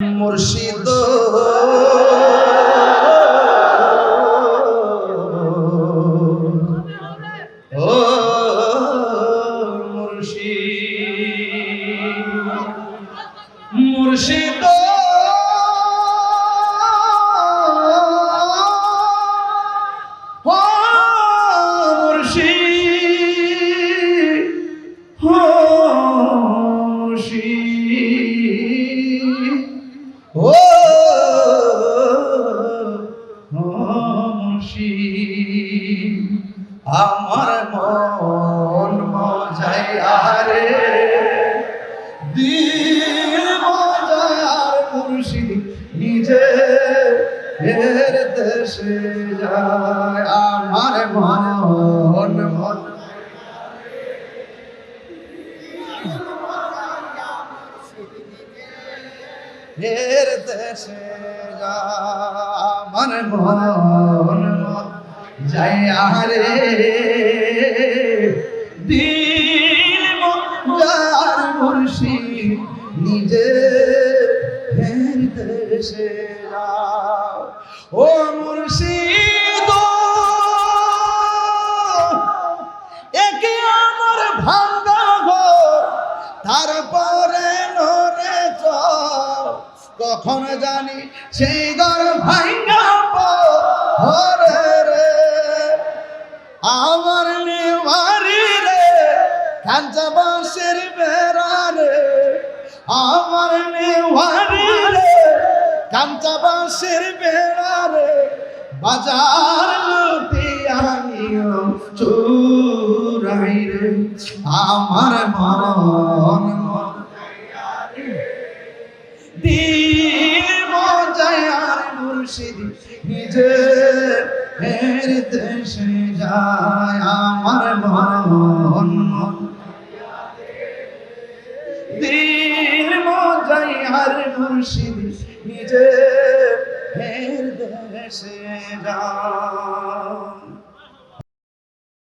মুর্শিদ। ও মুর্শিদ। মুর্শিদ। আমার মন মজাই আরে দিল মজার মুর্শিদ নিজে এর দেশে যায়। আমার মন মন এর দেশে আমার মন মন যাই আরে দিল মজার নিজে দেশে ও মুর্শিদ, একে আমার ভাঙ্গা ঘর, তারপরে নরে কখন জানি সেই ঘর ভাঙ্গা কাঞ্চা বাঁশের বেড়া আমার নেওয়ারি রে কাঞ্চা বাঁশের বেড়া বাজার লুটি আনিও, চুরাই রে, আমার মন দিল মজায় আর মুর্শিদ নিজে এর দেশে যায়, আমার মন মুর্শিদ নিজে হের দেশে যায়